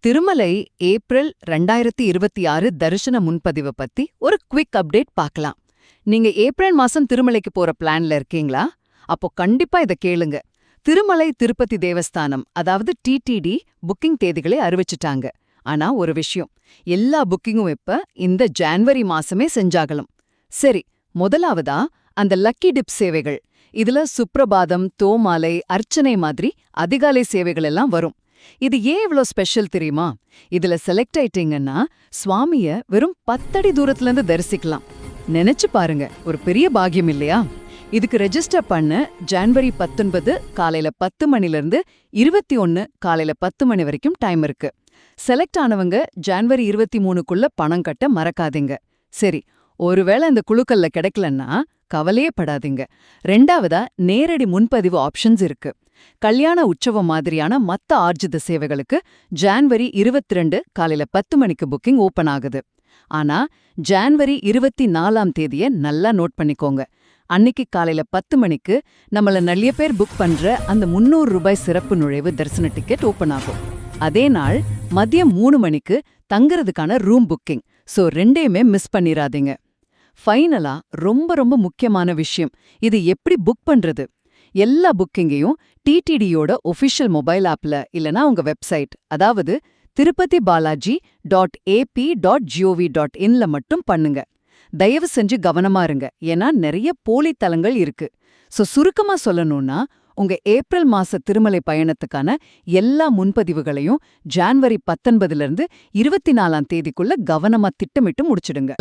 Thirumalai April ரெண்டாயிரத்தி இருபத்தி ஆறு தரிசன முன்பதிவு பத்தி ஒரு குவிக் அப்டேட் பார்க்கலாம். நீங்க ஏப்ரல் மாசம் திருமலைக்கு போற பிளான்ல இருக்கீங்களா? அப்போ கண்டிப்பா இத கேளுங்க. திருமலை திருப்பதி தேவஸ்தானம் அதாவது டிடிடி புக்கிங் தேதிகளை அறிவிச்சிட்டாங்க. ஆனா ஒரு விஷயம் எல்லா புக்கிங்கும் இப்ப இந்த ஜான்வரி மாசமே செஞ்சாகலும். சரி முதலாவதா அந்த லக்கி டிப் சேவைகள். இதுல சுப்ரபாதம் தோமாலை அர்ச்சனை மாதிரி அதிகாலை சேவைகள் எல்லாம் வரும். இது ஏன் இவ்ளோ ஸ்பெஷல் தெரியுமா? இதுல செலக்ட் ஆயிட்டீங்கன்னா சுவாமிய வெறும் பத்தடி தூரத்துல இருந்து தரிசிக்கலாம். நினைச்சு பாருங்க ஒரு பெரிய பாகியம் இல்லையா? இதுக்கு ரெஜிஸ்டர் பண்ண ஜான்வரி பத்தொன்பது காலையில பத்து மணில இருந்து இருபத்தி ஒன்னு காலையில பத்து மணி வரைக்கும் டைம் இருக்கு. செலக்ட் ஆனவங்க ஜான்வரி இருபத்தி மூணுக்குள்ள பணம் கட்ட மறக்காதீங்க. சரி ஒருவேளை இந்த குழுக்கள்ல கிடைக்கலன்னா கவலையே படாதீங்க. ரெண்டாவதா நேரடி முன்பதிவு ஆப்ஷன்ஸ் இருக்கு. கல்யாண உற்சவம் மாதிரியான மத்த ஆர்ஜித சேவைகளுக்கு ஜான்வரி இருபத்தி ரெண்டு காலையில பத்து மணிக்கு புக்கிங் ஓபன் ஆகுது. ஆனா ஜான்வரி இருபத்தி நாலாம் தேதிய நல்லா நோட் பண்ணிக்கோங்க. அன்னிக்கு காலையில பத்து மணிக்கு நம்மள நிறைய பேர் புக் பண்ற அந்த முன்னூறு ரூபாய் சிறப்பு நுழைவு தரிசன டிக்கெட் ஓபன் ஆகும். அதே நாள் மதியம் மூணு மணிக்கு தங்குறதுக்கான ரூம் புக்கிங் சோ ரெண்டையுமே மிஸ் பண்ணிராதீங்க. ஃபைனலா ரொம்ப ரொம்ப முக்கியமான விஷயம். இது எப்படி புக் பண்றது? எல்லா புக்கிங்கையும் டிடிடியோட ஒஃபிஷியல் மொபைல் ஆப்ல இல்லனா உங்க வெப்சைட். அதாவது Tirupati Balaji dot AP dot GOV dot இன்ல மட்டும் பண்ணுங்க. தயவு செஞ்சு கவனமா இருங்க. ஏன்னா நிறைய போலி தலங்கள் இருக்கு. சோ சுருக்கமா சொல்லணும்னா உங்க ஏப்ரல் மாச திருமலை பயணத்துக்கான எல்லா முன்பதிவுகளையும் ஜான்வரி பத்தொன்பதுல இருந்து இருபத்தி நாலாம் தேதிக்குள்ள கவனமா திட்டமிட்டு முடிச்சிடுங்க.